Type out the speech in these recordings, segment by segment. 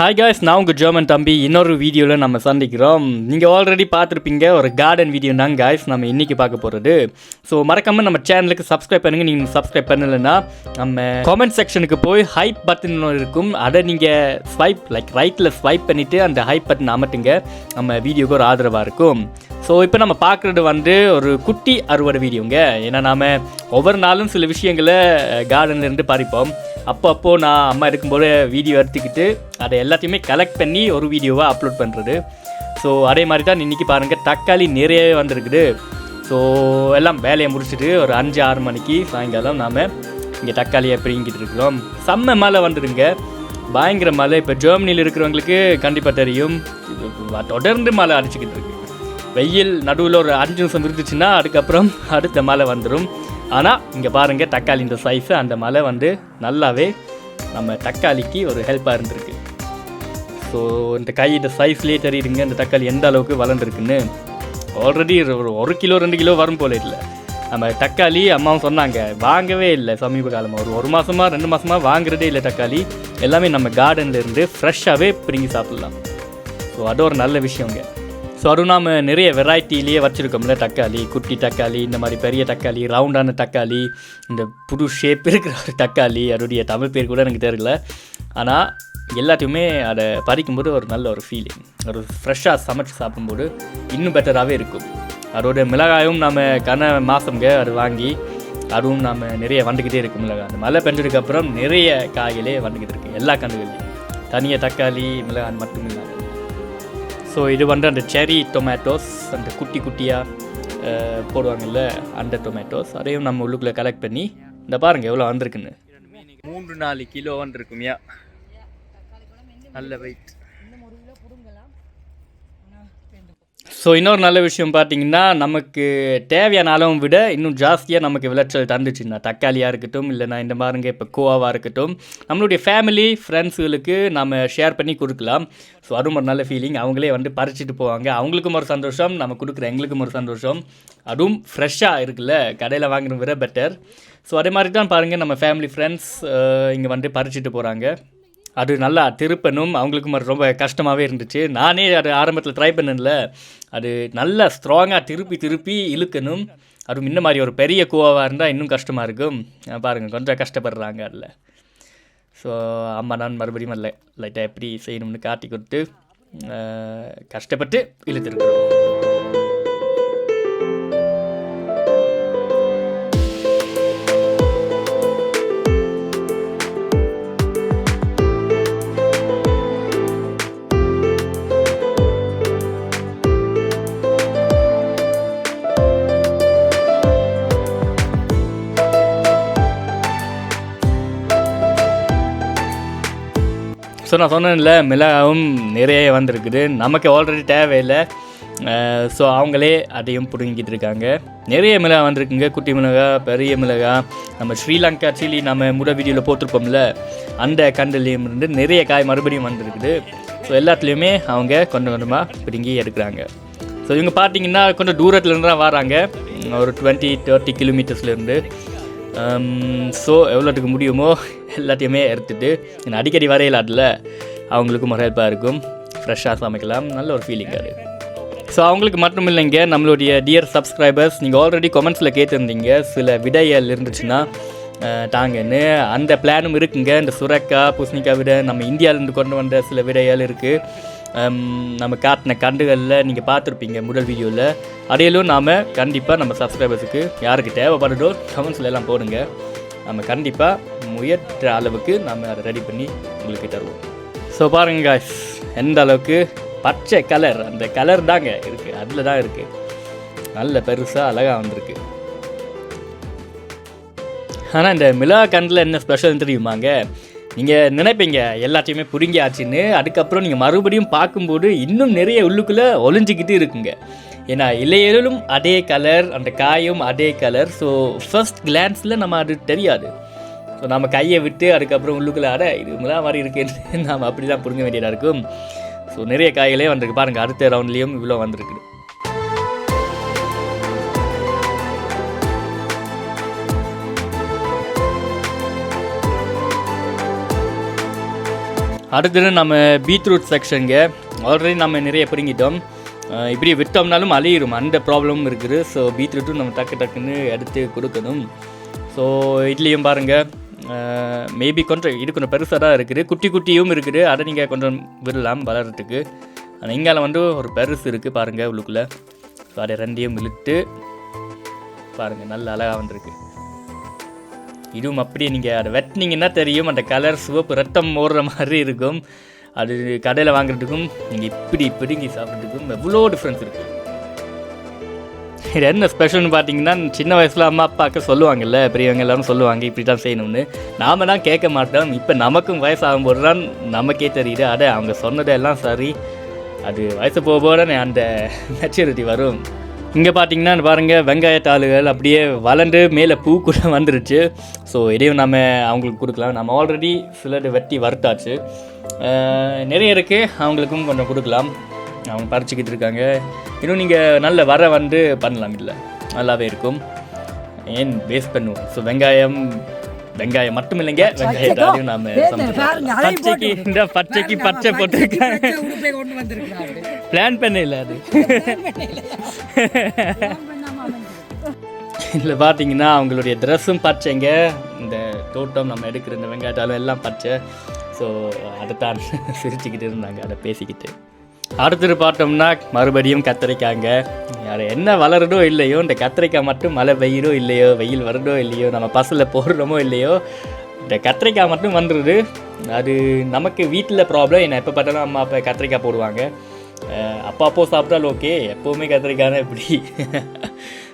Hi guys நான் உங்கள் German தம்பி. இன்னொரு வீடியோவில் நம்ம சந்திக்கிறோம். நீங்கள் ஆல்ரெடி பார்த்துருப்பீங்க. ஒரு கார்டன் வீடியோ தான் காய்ஸ் நம்ம இன்றைக்கி பார்க்க போகிறது ஸோ மறக்காமல் நம்ம சேனலுக்கு சப்ஸ்கிரைப் பண்ணுங்கள் நீங்கள் சப்ஸ்கிரைப் பண்ணலைன்னா நம்ம காமெண்ட் செக்ஷனுக்கு போய் ஹைப் பட்டன் இருக்கும். அதை நீங்கள் ஸ்வைப் லைக் ரைட்டில் ஸ்வைப் பண்ணிவிட்டு அந்த ஹைப் பட்டன் அமட்டுங்க. நம்ம வீடியோக்கு ஒரு ஆதரவாக இருக்கும். ஸோ இப்போ நம்ம பார்க்குறது வந்து ஒரு குட்டி அறுவடை வீடியோங்க. ஏன்னா நாம் ஒவ்வொரு நாளும் சில விஷயங்களை கார்டன்லேருந்து இருந்து பறிப்போம். அப்போ அப்போ நான் அம்மா இருக்கும்போது வீடியோ எடுத்துக்கிட்டு அதை எல்லாத்தையுமே கலெக்ட் பண்ணி ஒரு வீடியோவாக அப்லோட் பண்ணுறது ஸோ அதே மாதிரி தான் இன்றைக்கி பாருங்கள் தக்காளி நிறையவே வந்திருக்குது. ஸோ எல்லாம் வேலையை முடிச்சுட்டு ஒரு அஞ்சு ஆறு மணிக்கு சாயங்காலம் நாம் இங்கே தக்காளியை பிடிங்கிட்டு இருக்கிறோம். செம்ம மழை வந்துடுங்க பயங்கர மழை. இப்போ ஜெர்மனியில் இருக்கிறவங்களுக்கு கண்டிப்பாக தெரியும். தொடர்ந்து மழை அடிச்சுக்கிட்டு இருக்கு. வெயில் நடுவில் ஒரு அஞ்சு நிமிஷம் இருந்துச்சுன்னா அதுக்கப்புறம் அடுத்த மழை வந்துடும் ஆனால் இங்கே பாருங்கள் தக்காளி இந்த சைஸு அந்த மழை வந்து நல்லாவே நம்ம தக்காளிக்கு ஒரு ஹெல்ப்பாக இருந்திருக்கு. ஸோ இந்த கை இந்த சைஸ்லேயே தெரியுதுங்க இந்த தக்காளி எந்த அளவுக்கு வளர்ந்துருக்குன்னு. ஆல்ரெடி ஒரு ஒரு கிலோ ரெண்டு கிலோ வரும் போல இல்லை. நம்ம தக்காளி அம்மாவும் சொன்னாங்க வாங்கவே இல்லை சமீப காலமாக ஒரு ஒரு மாதமாக ரெண்டு மாதமாக வாங்குறதே இல்லை தக்காளி. எல்லாமே நம்ம கார்டன்லேருந்து ஃப்ரெஷ்ஷாகவே பிடுங்கி சாப்பிட்லாம். ஸோ அது ஒரு நல்ல விஷயங்க. ஸோ அதுவும் நாம் நிறைய வெரைட்டிலேயே வச்சுருக்கோம்ல தக்காளி குட்டி தக்காளி இந்த மாதிரி பெரிய தக்காளி ரவுண்டான தக்காளி இந்த புது ஷேப் இருக்கிற ஒரு தக்காளி அதோடைய தமிழ் பேர் கூட எனக்கு தெரியல. ஆனால் எல்லாத்தையுமே அதை பறிக்கும்போது ஒரு நல்ல ஒரு ஃபீலிங் ஒரு ஃப்ரெஷ்ஷாக சமைச்சு சாப்பிடும்போது இன்னும் பெட்டராகவே இருக்கும். அதோட மிளகாயும் நம்ம கன மாதங்க அது வாங்கி அதுவும் நாம் நிறைய வந்துக்கிட்டே இருக்கும் மிளகாய் அந்த மழை பெஞ்சதுக்கப்புறம் நிறைய காய்களே வந்துக்கிட்டு இருக்குது எல்லா கண்டுகளையும் தனியாக தக்காளி மிளகாய் மட்டும் இல்லாமல் ஸோ இது வந்து அந்த செரி டொமேட்டோஸ் அந்த குட்டி குட்டியாக போடுவாங்கல்ல அந்த டொமேட்டோஸ் அதையும் நம்ம உள்ளுக்குள்ளே கலெக்ட் பண்ணி இந்த பாருங்கள் எவ்வளோ வந்திருக்குன்னு. மூன்று நாலு கிலோ வந்திருக்குமியா நல்ல வெயிட் ஸோ இன்னொரு நல்ல விஷயம் பார்த்தீங்கன்னா நமக்கு தேவையான அளவை விட இன்னும் ஜாஸ்தியாக நமக்கு விளைச்சல் தந்துச்சுன்னா தக்காளியாக இருக்கட்டும் இல்லைனா இந்த பாருங்க இப்போ கோவாவாக இருக்கட்டும் நம்மளுடைய ஃபேமிலி ஃப்ரெண்ட்ஸுகளுக்கு நம்ம ஷேர் பண்ணி கொடுக்கலாம். ஸோ அதுவும் ஒரு நல்ல ஃபீலிங் அவங்களே வந்து பறிச்சிட்டு போவாங்க. அவங்களுக்கும் ஒரு சந்தோஷம் நம்ம கொடுக்குற எங்களுக்கும் ஒரு சந்தோஷம். அதுவும் ஃப்ரெஷ்ஷாக இருக்குல்ல கடையில் வாங்குறத விட பெட்டர் ஸோ அதே மாதிரி தான் பாருங்கள் நம்ம ஃபேமிலி ஃப்ரெண்ட்ஸ் இங்கே வந்து பறிச்சிட்டு போகிறாங்க அது நல்லா திருப்பணும். அவங்களுக்கும் ரொம்ப கஷ்டமாகவே இருந்துச்சு. நானே அது ஆரம்பத்தில் ட்ரை பண்ணல அது நல்லா ஸ்ட்ராங்காக திருப்பி திருப்பி இழுக்கணும். அதுவும் இந்த மாதிரி ஒரு பெரிய கோவாவாக இருந்தால் இன்னும் கஷ்டமாக இருக்கும். பாருங்கள் கொஞ்சம் கஷ்டப்படுறாங்க அதில். ஸோ அம்மா நான் மறுபடியும் இல்லை லைட்டாக எப்படி செய்யணும்னு காட்டி கொடுத்து கஷ்டப்பட்டு இழுத்துருக்குறோம். ஸோ நான் சொன்னேன்ல மிளகாவும் நிறைய வந்திருக்குது. நமக்கு ஆல்ரெடி தேவையில்லை. ஸோ அவங்களே அதையும் பிடுங்கிட்டு இருக்காங்க. நிறைய மிளகா வந்திருக்குங்க. குட்டி மிளகா பெரிய மிளகா. நம்ம ஸ்ரீலங்கா சில்லி நம்ம முட வீடியோவில் போட்டிருப்போம்ல அந்த கண்டுலேயும் இருந்து நிறைய காய் மறுபடியும் வந்திருக்குது. ஸோ எல்லாத்துலேயுமே அவங்க கொஞ்சம் கொஞ்சமாக பிடுங்கி எடுக்கிறாங்க. ஸோ இவங்க பார்த்தீங்கன்னா கொஞ்சம் தூரத்துலேருந்து தான் வராங்க. ஒரு டுவெண்ட்டி தேர்ட்டி கிலோமீட்டர்ஸ்லேருந்து Um, ஸோ எவ்வளோத்துக்கு முடியுமோ எல்லாத்தையுமே எடுத்துட்டு நான் அடிக்கடி வரையில அதில் அவங்களுக்கும் ஒரு ஹெல்ப்பாக இருக்கும். ஃப்ரெஷ்ஷாக சமைக்கலாம். நல்ல ஒரு ஃபீலிங் அது ஸோ அவங்களுக்கு மட்டும் இல்லைங்க நம்மளுடைய டியர் சப்ஸ்கிரைபர்ஸ் நீங்கள் ஆல்ரெடி கமெண்ட்ஸில் கேட்டிருந்தீங்க சில விடைகள் இருந்துச்சுன்னா தாங்கன்னு. அந்த பிளானும் இருக்குங்க. இந்த சுரக்கா பூசணிக்காய் விட நம்ம இந்தியாவிலேருந்து கொண்டு வந்த சில விடைகள் இருக்குது நம்ம காட்டின கண்டுகளில் நீங்கள் பார்த்துருப்பீங்க முதல் வீடியோவில் அதையிலும் நாம் கண்டிப்பாக நம்ம சப்ஸ்கிரைபர்ஸுக்கு யாருக்கு தேவைப்படுதோ கமெண்ட்ஸில் எல்லாம் போடுங்க. நம்ம கண்டிப்பாக முயற்ற அளவுக்கு நம்ம அதை ரெடி பண்ணி உங்களுக்கு தருவோம். ஸோ பாருங்க காய்ஸ் எந்த அளவுக்கு பச்சை கலர் அந்த கலர் தாங்க இருக்குது அதில் தான் இருக்குது நல்ல பெருசாக அழகாக வந்திருக்கு. ஆனால் இந்த மிளகா கண்டில் என்ன ஸ்பெஷல்னு தெரியுமாங்க? நீங்கள் நினைப்பீங்க எல்லாத்தையுமே புடுங்கியாச்சுன்னு. அதுக்கப்புறம் நீங்கள் மறுபடியும் பார்க்கும்போது இன்னும் நிறைய உள்ளுக்குள்ளே ஒளிஞ்சிக்கிட்டு இருக்குங்க. ஏன்னா இலையிலும் அதே கலர் அந்த காயும் அதே கலர் ஸோ ஃபர்ஸ்ட் கிளான்ஸில் நம்ம அது தெரியாது. ஸோ நம்ம கையை விட்டு அதுக்கப்புறம் உள்ளுக்குள்ளே அட இது மிளகா மாதிரி இருக்குன்னு நாம் அப்படி தான் புரிஞ்ச வேண்டியதாக இருக்கும். ஸோ நிறைய காய்களே வந்திருக்கு. பாருங்கள் அடுத்த ரவுண்ட்லேயும் இவ்வளோ வந்திருக்குது. அடுத்தது நம்ம பீட்ரூட் செக்ஷனுங்க ஆல்ரெடி நம்ம நிறைய பிடுங்கிட்டோம். இப்படி விட்டோம்னாலும் அழியிடும் அந்த ப்ராப்ளமும் இருக்குது. ஸோ பீட்ரூட்டும் நம்ம டக்கு டக்குன்னு எடுத்து கொடுக்கணும். ஸோ இதுலேயும் பாருங்கள் மேபி கொஞ்சம் இது கொஞ்சம் பெருசாக தான் இருக்குது. குட்டி குட்டியும் இருக்குது. அதை நீங்கள் கொஞ்சம் விடலாம் வளர்கிறதுக்கு ஆனால் இங்கால வந்து ஒரு பெருசு இருக்குது பாருங்கள் உள்ளுக்குள்ளே. ஸோ அதை ரெண்டையும் இழுத்து பாருங்கள் நல்ல அழகாக வந்திருக்கு. இதுவும் அப்படியே நீங்கள் அதை வெட்டினீங்கன்னா தெரியும். அந்த கலர் சிவப்பு ரத்தம் ஓடுற மாதிரி இருக்கும். அது கடையில் வாங்குறதுக்கும் நீங்கள் இப்படி பிடுங்கி சாப்பிட்றதுக்கும் எவ்வளோ டிஃப்ரென்ஸ் இருக்குது இது என்ன ஸ்பெஷல்னு பார்த்தீங்கன்னா சின்ன வயசில் அம்மா அப்பாவுக்கு சொல்லுவாங்கல்ல பெரியவங்க எல்லாரும் சொல்லுவாங்க இப்படி தான் செய்யணும்னு. நாம தான் கேட்க மாட்டோம். இப்போ நமக்கும் வயசாகும்போது தான் நமக்கே தெரியுது. அட அவங்க சொன்னதெல்லாம் சரி. அது வயசு போக போட அந்த மெச்சூரிட்டி வரும். இங்கே பார்த்தீங்கன்னா பாருங்கள் வெங்காயத்தாளுகள் அப்படியே வளர்ந்து மேலே பூ கூட வந்துருச்சு. ஸோ இதையும் நம்ம அவங்களுக்கு கொடுக்கலாம். நம்ம ஆல்ரெடி சிலது வெட்டி வறுத்தாச்சு. நிறைய இருக்குது அவங்களுக்கும் கொஞ்சம் கொடுக்கலாம். அவங்க பறிச்சுக்கிட்டு இருக்காங்க. இன்னும் நீங்கள் நல்ல வர வந்து பண்ணலாம் இல்லை. நல்லாவே இருக்கும். ஏன் வேஸ்ட் பண்ணுவோம். ஸோ வெங்காயம் வெங்காயம் மட்டும் இல்லைங்க வெங்காயத்தாலையும் நாம பச்சைக்கு இந்த பச்சைக்கு பச்சை வந்திருக்கிறாரு பிளான் பண்ண இல்லை அது. இதில் பார்த்தீங்கன்னா அவங்களுடைய ட்ரெஸ்ஸும் பச்சைங்க. இந்த தோட்டம் நம்ம எடுக்கிற இந்த வெங்காயத்தாலும் எல்லாம் பச்சை. ஸோ அதைத்தான் சிரிச்சுக்கிட்டு இருந்தாங்க அதை பேசிக்கிட்டு. அடுத்தது பார்த்தோம்னா மறுபடியும் கத்திரிக்காங்க. அது என்ன வளருதோ இல்லையோ இந்த கத்திரிக்காய் மட்டும் மழை பெய்யிறோ இல்லையோ வெயில் வருதோ இல்லையோ நம்ம பசலில் போடுறோமோ இல்லையோ இந்த கத்திரிக்காய் மட்டும் வந்துடுது அது நமக்கு வீட்டில் ப்ராப்ளம் என்ன எப்போ பார்த்தாலும் அம்மா அப்பா கத்திரிக்காய் போடுவாங்க. அஹ் அப்பா அப்போ சாப்பிட்டாலும் ஓகே எப்போவுமே கத்திரிக்காய்னா இப்படி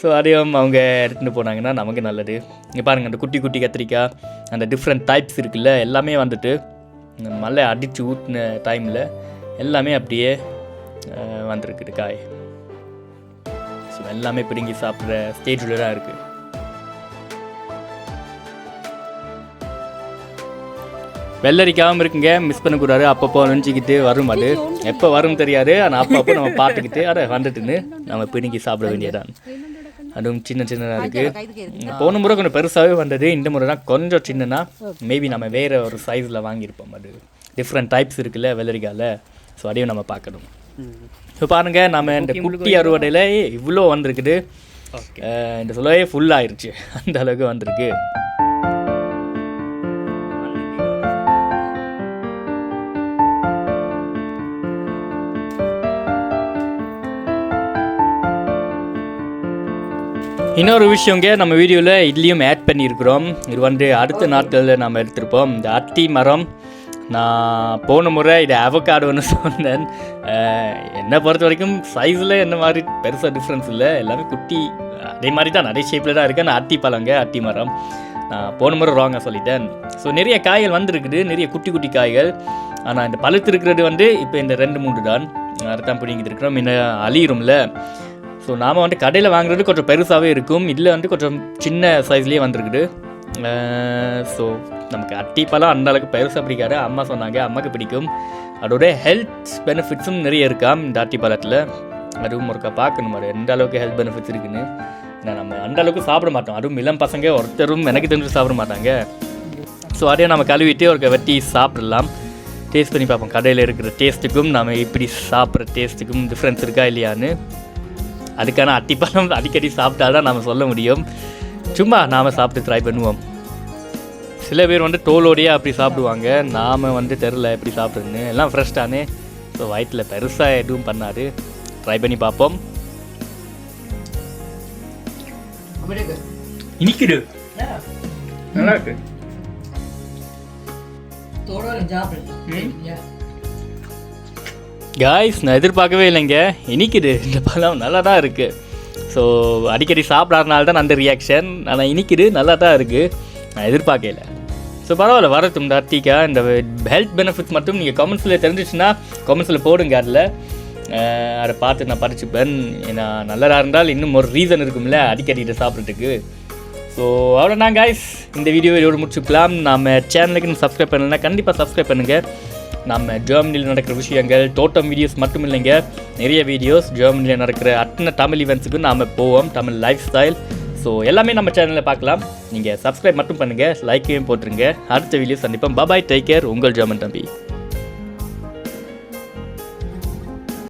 ஸோ அதையும் அவங்க எடுத்துகிட்டு போனாங்கன்னா நமக்கு நல்லது. இங்கே பாருங்கள் அந்த குட்டி குட்டி கத்திரிக்காய் அந்த டிஃப்ரெண்ட் டைப்ஸ் இருக்குல்ல எல்லாமே வந்துட்டு மழை அடித்து ஊற்றின டைமில் எல்லாமே அப்படியே வந்திருக்குது காய். ஸோ எல்லாமே பிடுங்கி சாப்பிட்ற ஸ்டேஜில் தான் இருக்குது வெள்ளரிக்காவும் இருக்குங்க. மிஸ் பண்ணக்கூடாது. அப்பப்போ நினச்சிக்கிட்டு வரும் அது. எப்போ வரும் தெரியாது. ஆனால் அப்பப்போ நம்ம பார்த்துக்கிட்டு அட வந்துட்டுன்னு நம்ம பிடுங்கி சாப்பிட வேண்டியதான் அதுவும் சின்ன சின்னதாக இருக்குது போன முறை கொஞ்சம் பெருசாகவே வந்தது. இந்த முறை தான் கொஞ்சம் சின்னனா. மேபி நம்ம வேறு ஒரு சைஸில் வாங்கியிருப்போம் அது. டிஃப்ரெண்ட் டைப்ஸ் இருக்குல்ல வெள்ளரிக்காயில் ஸோ அதையும் நம்ம பார்க்கணும். இப்போ பாருங்கள் நம்ம இந்த குட்டி அறுவடையில் இவ்வளோ வந்திருக்குது. இந்த சொல்லவே ஃபுல் ஆயிருச்சு. அந்த அளவுக்கு வந்திருக்கு. இன்னொரு விஷயங்க நம்ம வீடியோவில் இதுலேயும் ஆட் பண்ணியிருக்கிறோம். இது வந்து அடுத்த நாட்களில் நம்ம எடுத்திருப்போம். இந்த அத்தி மரம் நான் போன முறை இது அவக்காடுன்னு சொன்னேன். என்னை பொறுத்த வரைக்கும் சைஸில் என்ன மாதிரி பெருசாக டிஃப்ரென்ஸ் இல்லை. எல்லாமே குட்டி அதே மாதிரி தான் நிறைய ஷேப்பில் தான் இருக்குது நான் அத்தி பழங்க அத்தி மரம். நான் போன முறை ராங்காக சொல்லிட்டேன். ஸோ நிறைய காய்கள் வந்திருக்குது. நிறைய குட்டி குட்டி காய்கள். ஆனால் இந்த பழுத்து இருக்கிறது வந்து இப்போ இந்த ரெண்டு மூன்று தான். அதைத்தான் பிடிங்கிட்டு இருக்கிறோம். இன்னும் அழியிரும்ல ஸோ நாம் வந்து கடையில் வாங்குறது கொஞ்சம் பெருசாகவே இருக்கும். இதில் வந்து கொஞ்சம் சின்ன சைஸ்லேயே வந்திருக்குது. ஸோ நமக்கு அட்டிப்பெல்லாம் அந்த அளவுக்கு பெருசாக பிடிக்காது. அம்மா சொன்னாங்க அம்மாவுக்கு பிடிக்கும். அதோட ஹெல்த் பெனிஃபிட்ஸும் நிறைய இருக்காம் இந்த அட்டிப்பழத்தில்? அதுவும் ஒருக்கா பார்க்கணும் அது எந்த அளவுக்கு ஹெல்த் பெனிஃபிட்ஸ் இருக்குன்னு. ஏன்னா நம்ம அந்த அளவுக்கு சாப்பிட மாட்டோம். அதுவும் இளம் பசங்க ஒருத்தரும் எனக்கு தெரிஞ்சு சாப்பிட மாட்டாங்க. ஸோ அதையும் நம்ம கழுவிட்டு ஒரு வெட்டி சாப்பிடலாம். டேஸ்ட் பண்ணி பார்ப்போம். கடையில் இருக்கிற டேஸ்ட்டுக்கும் நம்ம இப்படி சாப்பிட்ற டேஸ்ட்டுக்கும் டிஃப்ரென்ஸ் இருக்கா இல்லையான்னு. அதுக்கான அட்டிப்பழம் அடிக்கடி சாப்பிட்டா தான் நம்ம சொல்ல முடியும். சும்மா நாம் சாப்பிட்டு ட்ரை பண்ணுவோம். சில பேர் வந்து தோலோடையே அப்படி சாப்பிடுவாங்க. நாம் வந்து தெரில எப்படி சாப்பிட்றதுன்னு. எல்லாம் ஃப்ரெஷ் தானே. ஸோ வயிற்றில் பெருசாக எதுவும் பண்ணாது. ட்ரை பண்ணி பார்ப்போம். இனிக்குது. நல்லா இருக்கு. காய்ஸ் நான் எதிர்பார்க்கவே இல்லைங்க. இனிக்குது. இந்த பழம் நல்லா தான் இருக்குது ஸோ அடிக்கடி சாப்பிடாதனால தான் அந்த ரியாக்ஷன் ஆனால் இனிக்குது. நல்லா தான் இருக்குது நான் எதிர்பார்க்கல. ஸோ பரவாயில்ல வரது இந்த அத்திக்கா இந்த ஹெல்த் பெனிஃபிட்ஸ் மட்டும் நீங்கள் கமெண்ட்ஸில் தெரிஞ்சிச்சுன்னா கமெண்ட்ஸில் போடுங்க அதில். அதை பார்த்து நான் படிச்சுப்பேன் ஏன்னா நல்லதாக இருந்தால் இன்னும் ஒரு ரீசன் இருக்கும்ல அடிக்கடி இதை சாப்பிட்றதுக்கு. ஸோ அவ்வளோதான் காய்ஸ் இந்த வீடியோ இதோடு முடிச்சுக்கலாம். நம்ம சேனலுக்கு இன்னும் சப்ஸ்கிரைப் பண்ணலைன்னா கண்டிப்பாக சப்ஸ்கிரைப் பண்ணுங்கள் நம்ம ஜெர்மனியில் நடக்கிற விஷயங்கள் தோட்டம் வீடியோஸ் மட்டும் இல்லைங்க. நிறைய வீடியோஸ் ஜெர்மனியில் நடக்கிற அத்தனை தமிழ் ஈவெண்ட்ஸுக்கு நாம் போவோம். தமிழ் லைஃப் ஸ்டைல் ஸோ எல்லாமே நம்ம சேனலில் பார்க்கலாம். நீங்கள் சப்ஸ்கிரைப் மட்டும் பண்ணுங்கள் லைக்கையும் போட்டுருங்க. அடுத்த வீடியோ சந்திப்போம். பாபாய் டேக் கேர் உங்கள் ஜெர்மன் தம்பி.